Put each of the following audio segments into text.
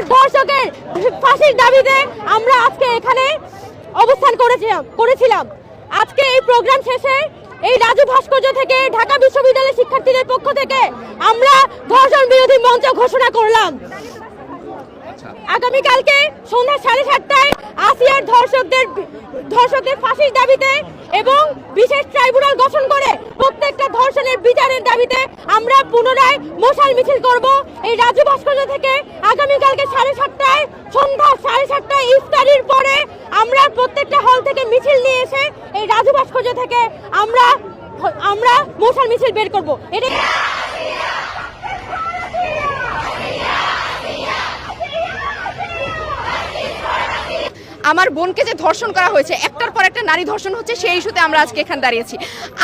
আসিয়ার ধর্ষকের ফাঁসির দাবিতে আমরা আজকে এখানে অবস্থান করেছিলাম করেছিলাম। আজকে এই প্রোগ্রাম শেষে এই রাজু ভাস্কর্য থেকে ঢাকা বিশ্ববিদ্যালয়ের শিক্ষার্থীদের পক্ষ থেকে আমরা ধর্ষণ বিরোধী মঞ্চ ঘোষণা করলাম। আগামীকালকে সন্ধ্যা সাড়ে সাতটায় আসিয়ার ধর্ষকদের ধর্ষকদের ফাঁসির দাবিতে এবং বিশেষ ট্রাইব্যুনাল গঠন করে প্রত্যেকটা ধর্ষণের বিচারের দাবিতে আমরা পুনরায় মশাল মিছিল করব। এই রাজু ভাস্কর্য থেকে আগামীকালকে সাড়ে সাতটায়, সন্ধ্যা সাড়ে সাতটায় ইফতারির পরে আমরা প্রত্যেকটা হল থেকে মিছিল নিয়ে এসে এই রাজু ভাস্কর্য থেকে আমরা আমরা মশাল মিছিল বের করব। এটা আমার বোনকে যে ধর্ষণ করা হয়েছে, একটার একটা নারী ধর্ষণ হচ্ছে, সেই ইস্যুতে আমরা আজকে এখানে দাঁড়িয়েছি।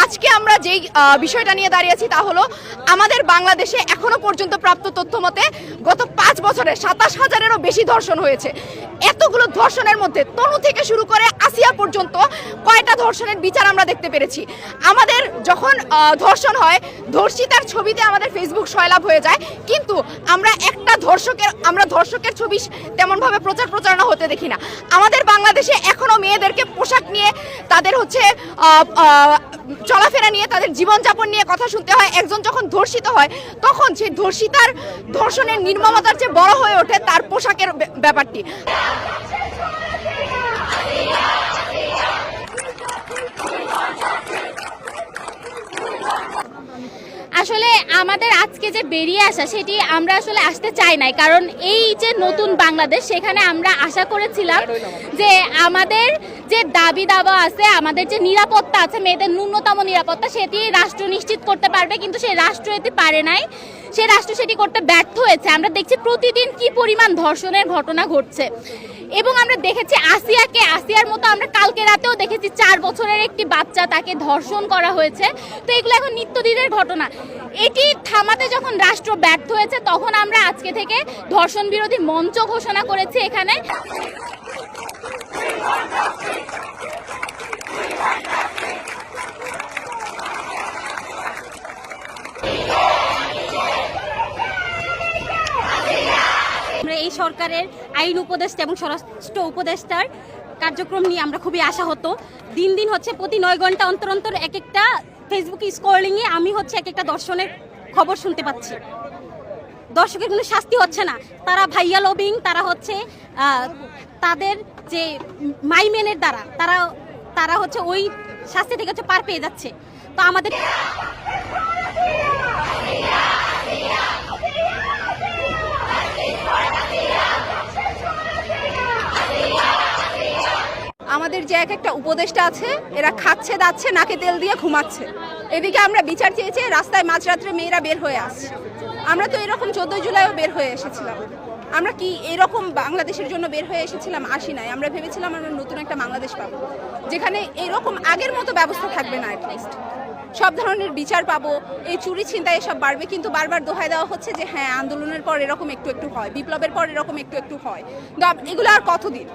আজকে আমরা যেই বিষয়টা নিয়ে দাঁড়িয়েছি তা হলো, আমাদের বাংলাদেশে এখনও পর্যন্ত প্রাপ্ত তথ্য মতে গত পাঁচ বছরে সাতাশ হাজারেরও বেশি ধর্ষণ হয়েছে। এতগুলো ধর্ষণের মধ্যে তনু থেকে শুরু করে আসিয়া পর্যন্ত কয়টা ধর্ষণের বিচার আমরা দেখতে পেরেছি। আমাদের যখন ধর্ষণ হয়, ধর্ষিতার ছবিতে আমাদের ফেসবুক সয়লাভ হয়ে যায়, কিন্তু আমরা একটা ধর্ষকের, আমরা ধর্ষকের ছবি তেমনভাবে প্রচার প্রচারণা হতে দেখি না। আমাদের বাংলাদেশে এখনও মেয়েদেরকে পোশাক নিয়ে, তাদের হচ্ছে চলাফেরা নিয়ে, তাদের জীবনযাপন নিয়ে কথা শুনতে হয়। একজন যখন ধর্ষিত হয়, তখন সেই ধর্ষিতার ধর্ষণের নির্মমতার চেয়ে বড় হয়ে ওঠে তার পোশাকের ব্যাপারটি আসলে আমাদের আজকে যে বেরিয়ে আসা, সেটি আমরা আসলে আসতে চাই নাই। কারণ এই যে নতুন বাংলাদেশ, সেখানে আমরা আশা করেছিলাম যে আমাদের যে দাবি দাবা আছে, আমাদের যে নিরাপত্তা আছে, মেয়েদের ন্যূনতম নিরাপত্তা, সেটি রাষ্ট্র নিশ্চিত করতে পারবে। কিন্তু সেই রাষ্ট্র এটি পারে নাই। সে রাষ্ট্র সেটি করতে ব্যর্থ হয়েছে। আমরা দেখছি প্রতিদিন কি পরিমাণ ধর্ষণের ঘটনা ঘটছে। এবং আমরা দেখেছি আসিয়াকে, আসিয়ার মতো আমরা কালকে রাতেও দেখেছি, চার বছরের একটি বাচ্চা তাকে ধর্ষণ করা হয়েছে। তো এগুলো এখন নিত্যদিনের ঘটনা। এটি থামাতে যখন রাষ্ট্র ব্যর্থ হয়েছে, তখন আমরা আজকে থেকে ধর্ষণ বিরোধী মঞ্চ ঘোষণা করেছি এখানে। এই সরকারের আইন উপদেষ্টা এবং স্বরাষ্ট্র উপদেষ্টার কার্যক্রম নিয়ে আমরা খুবই আশা হতো দিন দিন হচ্ছে প্রতি নয় ঘণ্টা অন্তর অন্তর এক একটা ফেসবুক স্ক্রলিংয়ে আমি হচ্ছে এক একটা দর্শনের খবর শুনতে পাচ্ছি। দর্শকের কোনো শাস্তি হচ্ছে না। তারা ভাইয়া লবিং তারা হচ্ছে তাদের যে মাইমেনের দ্বারা, তারা তারা হচ্ছে ওই শাস্তি থেকে হচ্ছে পার পেয়ে যাচ্ছে। তো আমাদের আমাদের যে এক একটা উপদেষ্টা আছে, এরা খাচ্ছে, দাচ্ছে, নাকে তেল দিয়ে ঘুমাচ্ছে। এদিকে আমরা বিচার চেয়েছি, রাস্তায় মাঝরাত্রে মেয়েরা বের হয়ে আসছে। আমরা তো এরকম চোদ্দই জুলাইও বের হয়ে এসেছিলাম। আমরা কি এরকম বাংলাদেশের জন্য বের হয়ে এসেছিলাম? আসি নাই। আমরা ভেবেছিলাম আমরা নতুন একটা বাংলাদেশ পাবো। যেখানে এরকম আগের মতো ব্যবস্থা থাকবে না অ্যাটলিস্ট সব ধরনের বিচার পাবো। এই চুরি ছিনতাই এসব বাড়বে, কিন্তু বারবার দোহায় দেওয়া হচ্ছে যে হ্যাঁ আন্দোলনের পর এরকম একটু একটু হয়, বিপ্লবের পর এরকম একটু একটু হয়। এগুলো আর কতদিন?